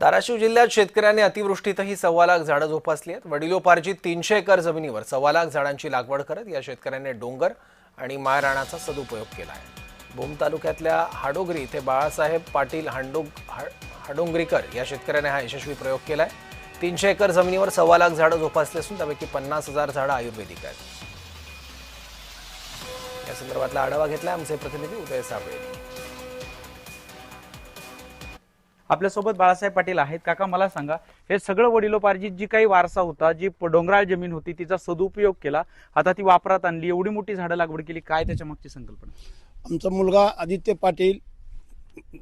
धाराशिव जिल्ह्यात शेतकऱ्यांनी अतिवृष्टीतही सव्वा लाख झाडं जोपासली आहेत. वडिलोपार्जित तीनशे एकर जमिनीवर सव्वा लाख झाडांची लागवड करत या शेतकऱ्यांनी डोंगर आणि माळराणाचा सदुपयोग केला आहे. भूम तालुक्यातल्या हाडोगरी इथे बाळासाहेब पाटील हांडोग हाडोंगरीकर या शेतकऱ्याने हा यशस्वी प्रयोग केला आहे. तीनशे एकर जमिनीवर सव्वा लाख झाडं जोपासली असून त्यापैकी पन्नास हजार झाडं आयुर्वेदिक आहेत. या संदर्भातला आढावा घेतला आमचे प्रतिनिधी उदय साबळे. आपल्यासोबत बाळासाहेब पाटील आहेत. काका मला सांगा हे सगळं वडिलोपार्जित जी काही वारसा होता जी डोंगराळ जमीन होती तिचा सदुपयोग केला आता ती वापरात आणली एवढी मोठी झाडं लागवड केली काय त्याच्या मागची संकल्पना? आमचा मुलगा आदित्य पाटील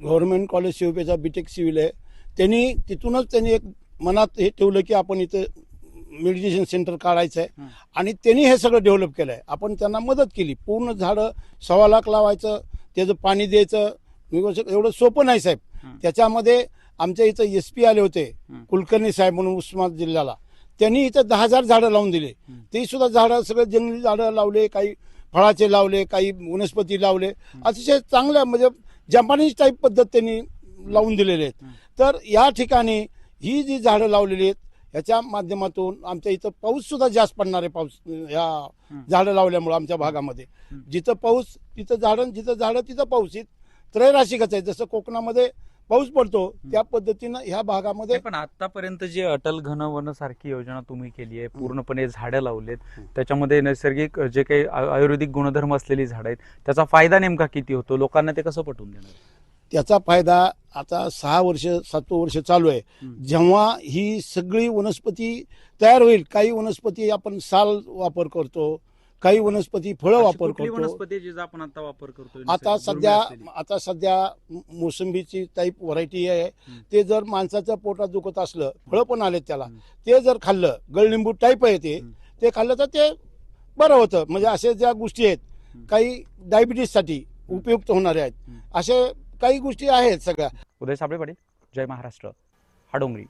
गव्हर्नमेंट कॉलेज शिवपेचा बीटेक सिव्हिल आहे. त्यांनी तिथूनच त्यांनी एक मनात हे ठेवलं की आपण इथं मेडिटेशन सेंटर काढायचं आहे. आणि त्यांनी हे सगळं डेव्हलप केलं आहे आपण त्यांना मदत केली. पूर्ण झाडं सव्वा लाख लावायचं त्याचं पाणी द्यायचं एवढं सोपं नाही साहेब. त्याच्यामध्ये आमच्या इथं एस पी आले होते. कुलकर्णी साहेब म्हणून उस्मानाबाद जिल्ह्याला त्यांनी इथं दहा हजार झाडं लावून दिले. ते सुद्धा झाडं सगळे जंगली झाडं लावले काही फळाचे लावले काही वनस्पती लावले अतिशय चांगल्या म्हणजे जपानीज टाईप पद्धत त्यांनी लावून दिलेले आहेत. तर या ठिकाणी ही जी झाडं लावलेली आहेत ह्याच्या माध्यमातून आमच्या इथं पाऊस सुद्धा जास्त पडणार आहे पाऊस ह्या हं. झाडं लावल्यामुळे आमच्या भागामध्ये. जिथं पाऊस तिथं झाडं जिथं झाडं तिथं पाऊस ही त्रैराशिकच आहे जसं कोकणामध्ये पाऊस पडतो त्या पद्धतीनं ह्या भागामध्ये पण आतापर्यंत जी अटल घन वन सारखी योजना तुम्ही केली आहे पूर्णपणे झाडं लावलेत त्याच्यामध्ये नैसर्गिक जे काही आयुर्वेदिक गुणधर्म असलेली झाडं आहेत त्याचा फायदा नेमका किती होतो? लोकांना ते कसं पटवून देणार? त्याचा फायदा आता सहा वर्ष सातवं वर्ष चालू आहे. जेव्हा ही सगळी वनस्पती तयार होईल काही वनस्पती आपण साल वापर करतो काही वनस्पती फळं वापर कुठली करतो वनस्पती जिचा आपण आता वापर करतोय आता सध्या असलेली? आता सध्या मोसंबीची टाईप व्हरायटी आहे हं. ते जर माणसाच्या पोटात दुखत असलं फळं पण आलेत त्याला हं. ते जर खाल्लं गळलिंबू टाईप आहे ते हं. ते खाल्लं तर ते बरं होतं म्हणजे असे ज्या गोष्टी आहेत हं. काही डायबिटीससाठी उपयुक्त होणाऱ्या आहेत. असे काही गोष्टी आहेत सगळ्या उदय साबळे पाटील जय महाराष्ट्र हाडोंगरी